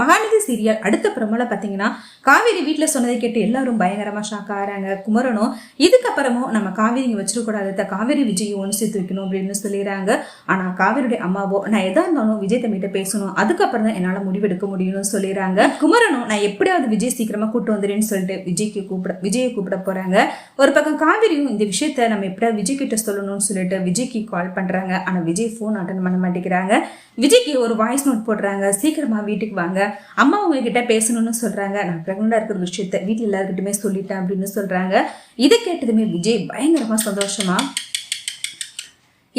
Mahanadi serial அடுத்த பிரமல பார்த்தீங்கன்னா காவேரி வீட்டில் சொன்னதை கேட்டு எல்லாரும் பயங்கரமாக ஷாக் ஆகிறாங்க குமரனும் இதுக்கப்புறமும் நம்ம காவேரி இங்கே வச்சிடக்கூடாது காவேரி விஜய் ஒன்று சேர்த்து வைக்கணும் அப்படின்னு சொல்லிடுறாங்க. ஆனால் காவேரியுடைய அம்மாவோ நான் எதாக இருந்தாலும் விஜய் தம்பிகிட்ட பேசணும் அதுக்கப்புறம் தான் என்னால் முடிவெடுக்க முடியும்னு சொல்லிடுறாங்க. குமரனும் நான் எப்படியாவது விஜய் சீக்கிரமாக கூட்டு வந்துடுறேன்னு சொல்லிட்டு விஜய்க்கு கூப்பிட விஜயை கூப்பிட போகிறாங்க ஒரு பக்கம் காவேரியும் இந்த விஷயத்த நம்ம எப்படியாவது விஜய் கிட்ட சொல்லணும்னு சொல்லிட்டு விஜய்க்கு கால் பண்ணுறாங்க ஆனால் விஜய் ஃபோன் அட்டன் பண்ண மாட்டேங்கிறாங்க. விஜய்க்கு ஒரு வாய்ஸ் நோட் போடுறாங்க. சீக்கிரமாக வீட்டுக்கு வாங்க. அம்மா உங்ககிட்ட பேசணும்னு சொல்றாங்க. நான் பிரெக்னண்டா இருக்கிற விஷயத்த வீட்டில் எல்லாருக்கிட்டுமே சொல்லிட்டேன் அப்படின்னு சொல்றாங்க. இதை கேட்டதுமே விஜய் பயங்கரமா சந்தோஷமா?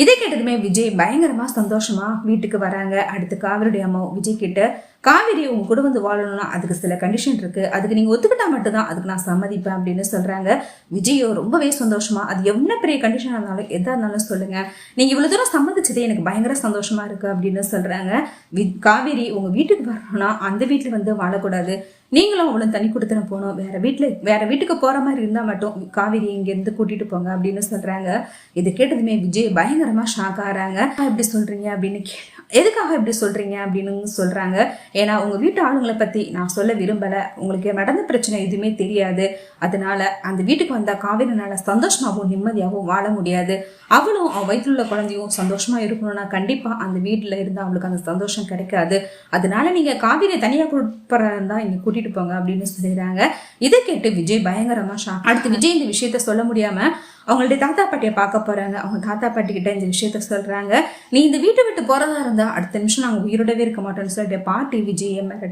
இதை கேட்டதுமே விஜய் பயங்கரமா சந்தோஷமா வீட்டுக்கு வராங்க. அடுத்து காவிரியுடைய அம்மா விஜய் கிட்ட காவிரி உங்க கூட வந்து வாழணும்னா அதுக்கு சில கண்டிஷன் இருக்கு. அதுக்கு நீங்க ஒத்துக்கிட்டா மட்டும்தான் அதுக்கு நான் சம்மதிப்பேன் அப்படின்னு சொல்றாங்க. விஜயோ ரொம்பவே சந்தோஷமா. அது என்ன பெரிய கண்டிஷனாக இருந்தாலும் எதா இருந்தாலும் சொல்லுங்க. நீங்க இவ்வளவு தூரம் சம்மதிச்சதே எனக்கு பயங்கர சந்தோஷமா இருக்கு அப்படின்னு சொல்றாங்க. வி- காவேரி உங்க வீட்டுக்கு வரணும்னா அந்த வீட்டுல வந்து வாழக்கூடாது. நீங்களும் அவளும் தனி கொடுத்துன போகணும். வேற வீட்டுல வேற வீட்டுக்கு போற மாதிரி இருந்தா மட்டும் காவேரி இங்க இருந்து கூட்டிட்டு போங்க அப்படின்னு சொல்றாங்க. இது கேட்டதுமே விஜய் பயங்கரமா ஷாக் ஆறாங்க எப்படி சொல்றீங்க? அப்படின்னு கே- எதுக்காக இப்படி சொல்றீங்க? அப்படின்னு சொல்றாங்க. ஏன்னா உங்கள் வீட்டு ஆளுங்களை பற்றி நான் சொல்ல விரும்பலை. உங்களுக்கு நடந்த பிரச்சனை எதுவுமே தெரியாது. அதனால அந்த வீட்டுக்கு வந்தால் காவேரினால சந்தோஷமாகவும் நிம்மதியாகவும் வாழ முடியாது. அவளும் அவன் வயிற்றுல உள்ள குழந்தையும் சந்தோஷமாக இருக்கணும்னா கண்டிப்பாக அந்த வீட்டில் இருந்தால் அவளுக்கு அந்த சந்தோஷம் கிடைக்காது. அதனால நீங்க காவிரியை தனியா கூப்பிடுறதா இங்கே கூட்டிகிட்டு போங்க அப்படின்னு சொல்லிடுறாங்க. இதை கேட்டு விஜய் பயங்கரமாக ஷாக் அடுத்து விஜய் இந்த விஷயத்த சொல்ல முடியாமல் அவங்களுடைய தாத்தா பாட்டியை பார்க்க போகிறாங்க அவங்க தாத்தா பாட்டி கிட்ட இந்த விஷயத்த சொல்கிறாங்க நீ இந்த வீட்டை விட்டு போகிறதா இருந்தால் அடுத்த நிமிஷம் நாங்கள் உயிரோடவே இருக்க மாட்டோம்னு சொல்லிட்டு பாட்டி விஜய் மிரட்டி